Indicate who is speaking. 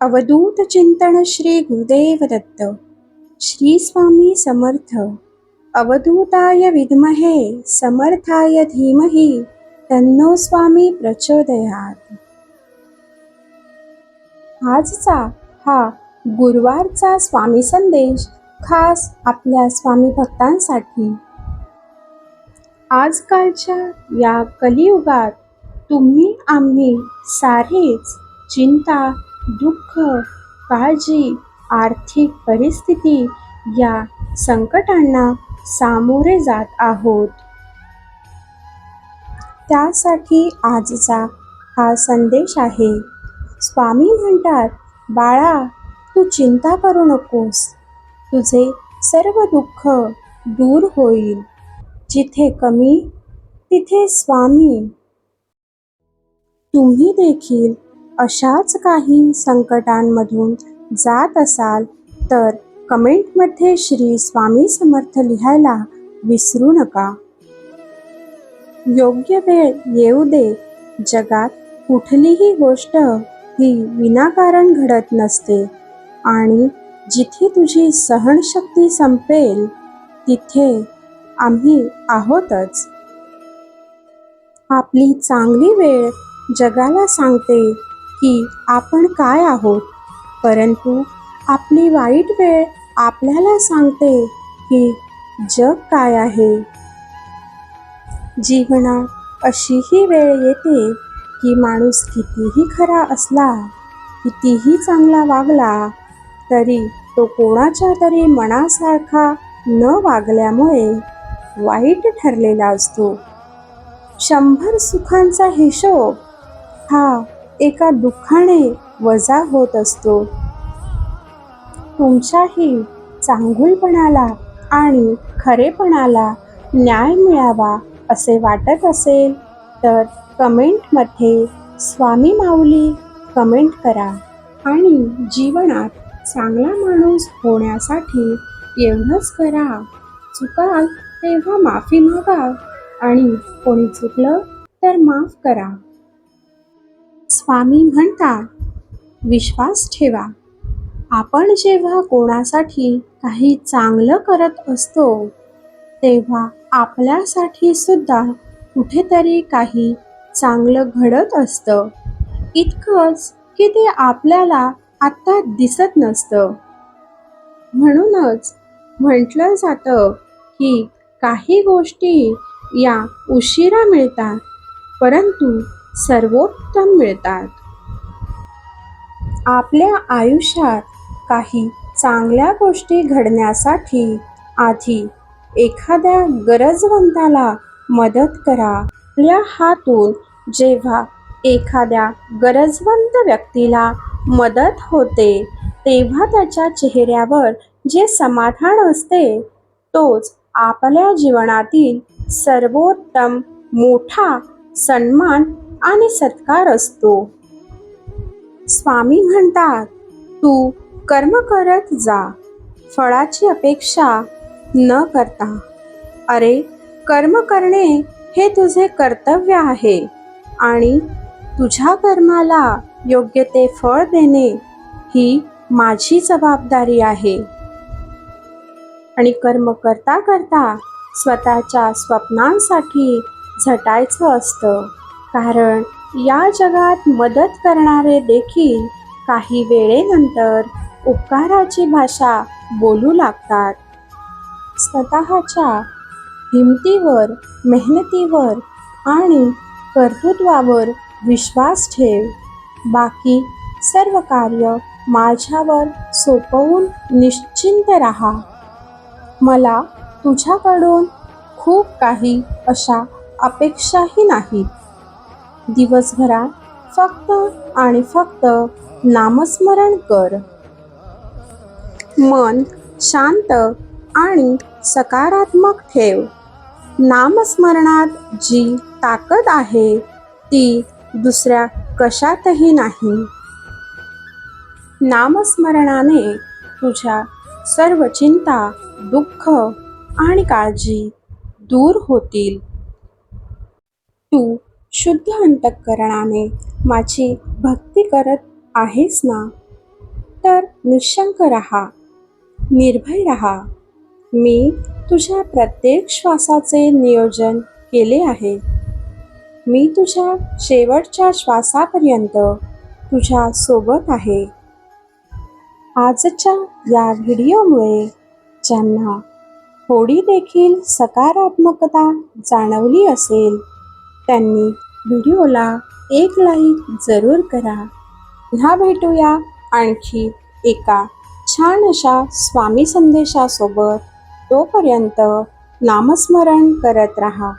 Speaker 1: अवधूत चिंतन श्री गुरुदेव दत्त. श्री स्वामी समर्थ. अवधूताय विद्महे समर्थाय धीमहि तन्नो स्वामी प्रचोदयात. आजचा हा गुरुवारचा स्वामी संदेश खास आपल्या स्वामी भक्तांसाठी. आजकालच्या या कलियुगात तुम्ही आम्ही सारेच चिंता दुःख काळजी आर्थिक परिस्थिती या संकटांना सामोरे जात आहोत. त्यासाठी आजचा हा संदेश आहे. स्वामी म्हणतात बाळा तू चिंता करू नकोस. तुझे सर्व दुःख दूर होईल. जिथे कमी तिथे स्वामी. तुम्ही देखील अशाच काही संकटांमधून जात असाल तर कमेंटमध्ये श्री स्वामी समर्थ लिहायला विसरू नका. योग्य वेळ येऊ दे. जगात कुठलीही गोष्ट ही विनाकारण घडत नसते आणि जिथे तुझी सहनशक्ती संपेल तिथे आम्ही आहोतच. आपली चांगली वेळ जगाला सांगते. की आपण काय आहोत? परंतु आपली वाईट वेळ आपल्याला सांगते की जग काय आहे. जीवना अशीही वेळ येते की माणूस कितीही खरा असला कितीही चांगला वागला तरी तो कोणाच्या तरी मनासारखा न वागल्यामुळे वाईट ठरलेला असतो. शंभर सुखांचा हिशोब हा एका दुःखाने वजा होत असतो. तुमच्याही चांगुलपणाला आणि खरेपणाला न्याय मिळावा असे वाटत असेल तर कमेंटमध्ये स्वामी माऊली कमेंट करा आणि जीवनात चांगला माणूस होण्यासाठी एवढंच करा. चुकाल तेव्हा माफी मागा आणि कोणी चुकलं तर माफ करा. स्वामी म्हणतात विश्वास ठेवा. आपण जेव्हा कोणासाठी काही चांगलं करत असतो तेव्हा आपल्यासाठी सुद्धा कुठेतरी काही चांगलं घडत असतं. इतकंच की ते आपल्याला आत्ता दिसत नसतं. म्हणूनच म्हटलं जातं की काही गोष्टी या उशिरा मिळतात परंतु सर्वोत्तम मिळतात. आपल्या आयुष्यात काही चांगल्या गोष्टी घडण्यासाठी आधी एखाद्या गरजवंताला मदत करा. आपल्या हातून जेव्हा एखाद्या गरजवंत व्यक्तीला मदत होते तेव्हा त्याच्या चेहऱ्यावर जे समाधान असते तोच आपल्या जीवनातील सर्वोत्तम मोठा सन्मान आणि सत्कार असतो. स्वामी म्हणतात तू कर्म करत जा. फळाची अपेक्षा न करता. अरे कर्म करणे हे तुझे कर्तव्य आहे आणि तुझ्या कर्माला योग्य ते फळ देणे ही माझी जबाबदारी आहे. आणि कर्म करता करता स्वतःच्या स्वप्नांसाठी झटायचं असतं. कारण या जगात मदत करणारे देखील काही वेळेनंतर उपकाराची भाषा बोलू लागतात. स्वतःच्या हिमतीवर मेहनतीवर आणि कर्तृत्वावर विश्वास ठेव. बाकी सर्व कार्य माझ्यावर सोपवून निश्चिंत राहा. मला तुझ्याकडून खूप काही अशा अपेक्षाही नाहीत. दिवसभरात फक्त आणि फक्त नामस्मरण कर. मन शांत आणि सकारात्मक ठेव. नामस्मरणात जी ताकद आहे ती दुसऱ्या कशातही नाही. नामस्मरणाने तुझ्या सर्व चिंता दुःख आणि काळजी दूर होतील. तू शुद्ध अंतःकरणाने माझी भक्ती करत आहेस ना? तर निशंक रहा निर्भय रहा. मी तुझ्या प्रत्येक श्वासाचे नियोजन केले आहे. मी तुझ्या शेवटच्या श्वासापर्यंत तुझ्या सोबत आहे. आजच्या या व्हिडिओमुळे ज्यांना थोडी देखील सकारात्मकता जाणवली असेल त्यांनी व्हिडिओला एक लाईक जरूर करा. पुन्हा भेटूया आणखी एका छान अशा स्वामी संदेशासोबत. तोपर्यंत नामस्मरण करत राहा.